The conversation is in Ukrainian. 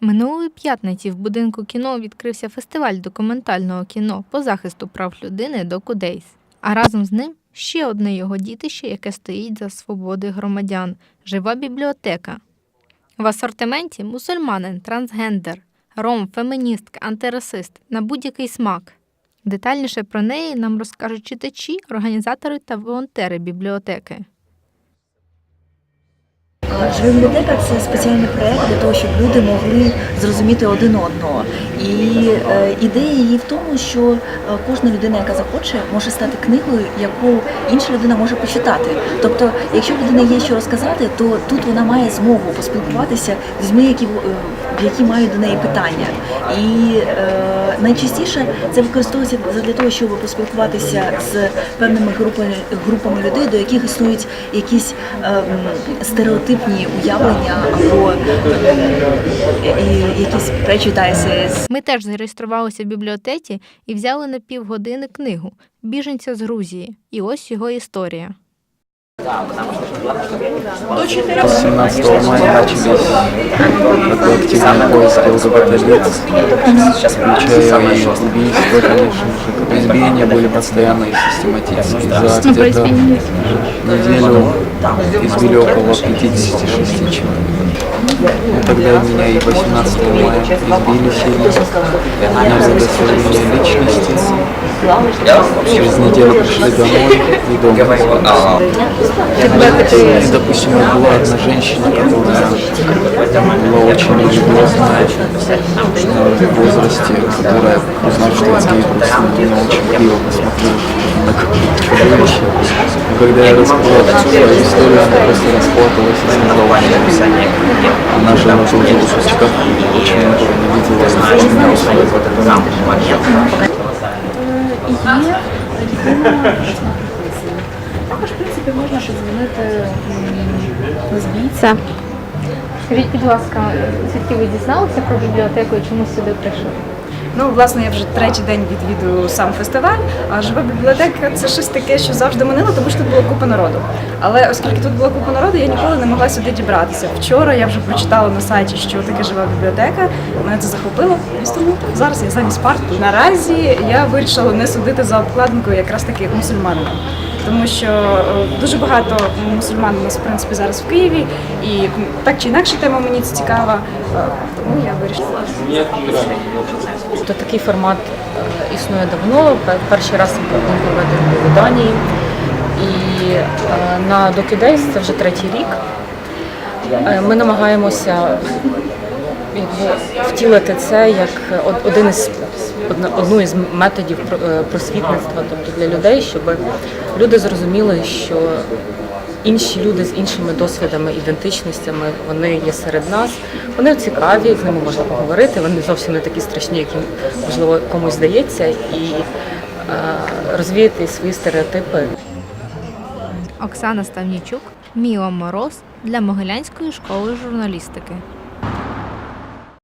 Минулої п'ятниці в будинку кіно відкрився фестиваль документального кіно по захисту прав людини Докудейс. А разом з ним ще одне його дітище, яке стоїть за свободи громадян жива бібліотека. В асортименті мусульманин, трансгендер, ром, феміністка, антирасист на будь-який смак. Детальніше про неї нам розкажуть читачі, організатори та волонтери бібліотеки. Жива бібліотека це спеціальний проект для того, щоб люди могли зрозуміти один одного. І е, ідея її в тому, що е, кожна людина, яка захоче, може стати книгою, яку інша людина може почитати. Тобто, якщо в людини є що розказати, то тут вона має змогу поспілкуватися з людьми, які, е, які мають до неї питання. І е, найчастіше це використовується для того, щоб поспілкуватися з певними групами, групами людей, до яких існують якісь е, стереотипні уявлення або е, якісь prejudices. Ми теж зареєструвалися в бібліотеці і взяли на півгодини книгу Біженця з Грузії. І ось його історія. 17 мая начались такой активные поиски ЛГБТ-лиц, включая и убийства, конечно же. Избиения были постоянные и систематические. За где-то неделю избили около 56 человек. Ну, тогда меня и 18 мая избили сильно. Меня удостоверили личности. Через неделю пришли домой и дома избили. И, допустим, была одна женщина, которая была очень религиозная в возрасте, которая, узнав, что я гей, просто на очень криво посмотрела когда я рассказала свою историю, она просто расплакалась и сказала, что она же тоже в шестиках очень видела меня Також, в принципі, можна подзвонити Це. Скажіть, будь ласка, звідки ви дізналися про бібліотеку і чому сюди прийшли? Ну, власне, я вже третій день відвідую сам фестиваль. А жива бібліотека це щось таке, що завжди манило, тому що тут була купа народу. Але оскільки тут була купа народу, я ніколи не могла сюди дібратися. Вчора я вже прочитала на сайті, що таке жива бібліотека. Мене це захопило. І тому зараз я замість парт. Наразі я вирішила не судити за обкладинкою якраз таки мусульманина. Тому що е, дуже багато мусульман у нас в принципі зараз в Києві, і так чи інакше тема мені це цікава. Е, Тому я вирішила. Тобто такий формат е, існує давно. Перший раз він проведений у Данії. І на DocuDays це вже третій рік. Ми намагаємося втілити це як один із одну із методів е, просвітництва, тобто для людей, щоб люди зрозуміли, що інші люди з іншими досвідами, ідентичностями, вони є серед нас. Вони цікаві, з ними можна поговорити. Вони зовсім не такі страшні, як їм можливо комусь здається, і е, розвіяти свої стереотипи. Оксана Ставнічук, Міла Мороз для Могилянської школи журналістики.